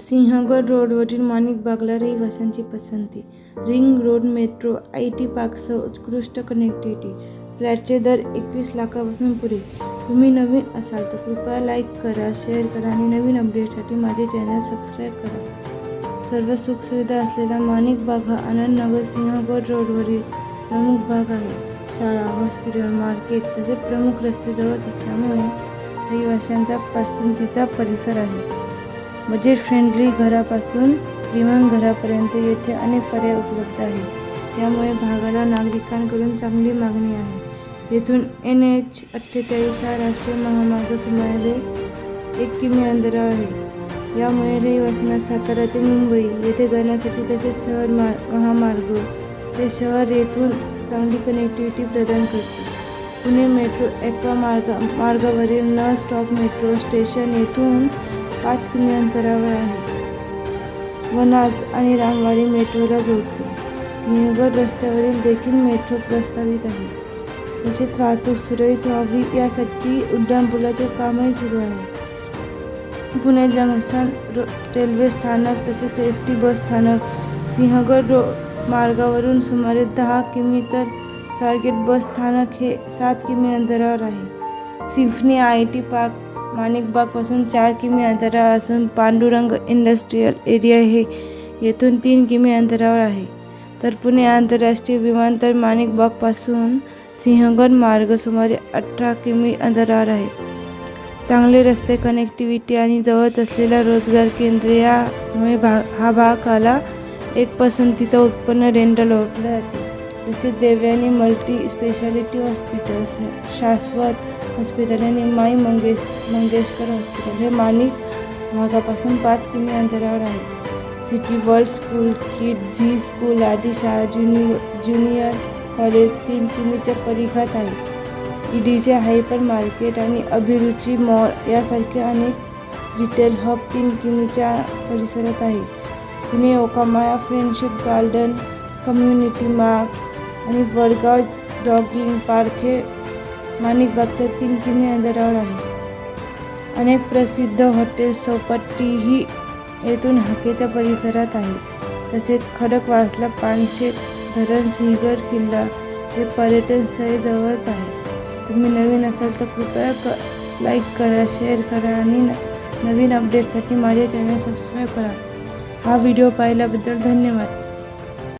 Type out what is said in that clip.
सिंहगड रोडवरील माणिक बागला रहिवाशांची पसंती. Ring road metro I T पार्कसह उत्कृष्ट कनेक्टिव्हिटी फ्लॅटचे दर एकवीस लाखापासून पुढे. तुम्ही नवीन असाल तर कृपया लाईक करा शेअर करा आणि नवीन अपडेटसाठी माझे चॅनल सबस्क्राईब करा. सर्व सुखसुविधा असलेला माणिक बाग हा आनंदनगर सिंहगड रोडवरील प्रमुख भाग आहे. शाळा हॉस्पिटल मार्केट तसेच प्रमुख रस्ते जवळ असल्यामुळे रहिवाशांचा पसंतीचा परिसर आहे. बजेट फ्रेंडली घरापासून विमानघरापर्यंत घरापर्यंत येथे अनेक पर्याय उपलब्ध आहेत. त्यामुळे भागाला नागरिकांकडून चांगली मागणी आहे. येथून एन एच अठ्ठेचाळीस हा राष्ट्रीय महामार्ग सुमारे एक किमी अंतरावर आहे. यामुळे रहिवाशांना सातारा ते मुंबई येथे जाण्यासाठी तसेच शहर मा महामार्ग ते शहर येथून चांगली कनेक्टिव्हिटी प्रदान करते. पुणे मेट्रो एका मार्ग मार्गावरील न स्टॉप मेट्रो स्टेशन येथून पाच किमी अंतरावर आहे. वनाज आणि रामवाडी मेट्रोला जोडते. सिंहगड रस्त्यावरील देखील मेट्रो प्रस्तावित आहे. तसेच वाहतूक सुरळीत व्हावी यासाठी उड्डाणपुलाचे कामही सुरू आहे. पुणे जंक्शन रो रेल्वे स्थानक तसेच एस टी बस स्थानक सिंहगड रो मार्गावरून सुमारे दहा किमी तर स्वारगेट बस स्थानक हे सात किमी अंतरावर आहे. सिम्फनी आय टी पार्क माणिकबागपासून चार किमी अंतरावर असून पांडुरंग इंडस्ट्रीयल एरिया हे येथून तीन किमी अंतरावर आहे. तर पुणे आंतरराष्ट्रीय विमानतळ माणिकबागपासून सिंहगड मार्ग सुमारे अठरा किमी अंतरावर आहे. चांगले रस्ते कनेक्टिव्हिटी आणि जवळच असलेला रोजगार केंद्र यामुळे भा हा भागाला एक पसंतीचा उत्पन्न रेंटल ओळखले जाते तसेच Devyani multi speciality hospitals Shashwat hospital आणि माई मंगेश मंगेशकर हॉस्पिटल हे मानिक भागापासून पाच किमी अंतरावर आहे. City World School Kidzee school आदी शाळा ज्युनि ज्युनियर कॉलेज तीन किमीच्या परिघात आहे. ईडीचे हायपर मार्केट आणि अभिरुची मॉल यासारखे अनेक रिटेल हब तीन किमीच्या परिसरात आहे. Pune Okayama Friendship Garden community मार्ग आणि वडगाव जॉगिंग पार्क हे माणिकबागच्या तीन किमी अंतरावर आहे. अनेक प्रसिद्ध हॉटेल चौपट्टीही येथून हाकेच्या परिसरात आहे तसेच खडकवासला पानशेत धरण सिंहगड किल्ला हे पर्यटन स्थळी जवळच आहे. तुम्ही नवीन असाल तर कृपया क लाईक करा शेअर करा आणि न नवीन अपडेटसाठी माझे चॅनल सबस्क्राईब करा. हा व्हिडिओ पाहिल्याबद्दल धन्यवाद.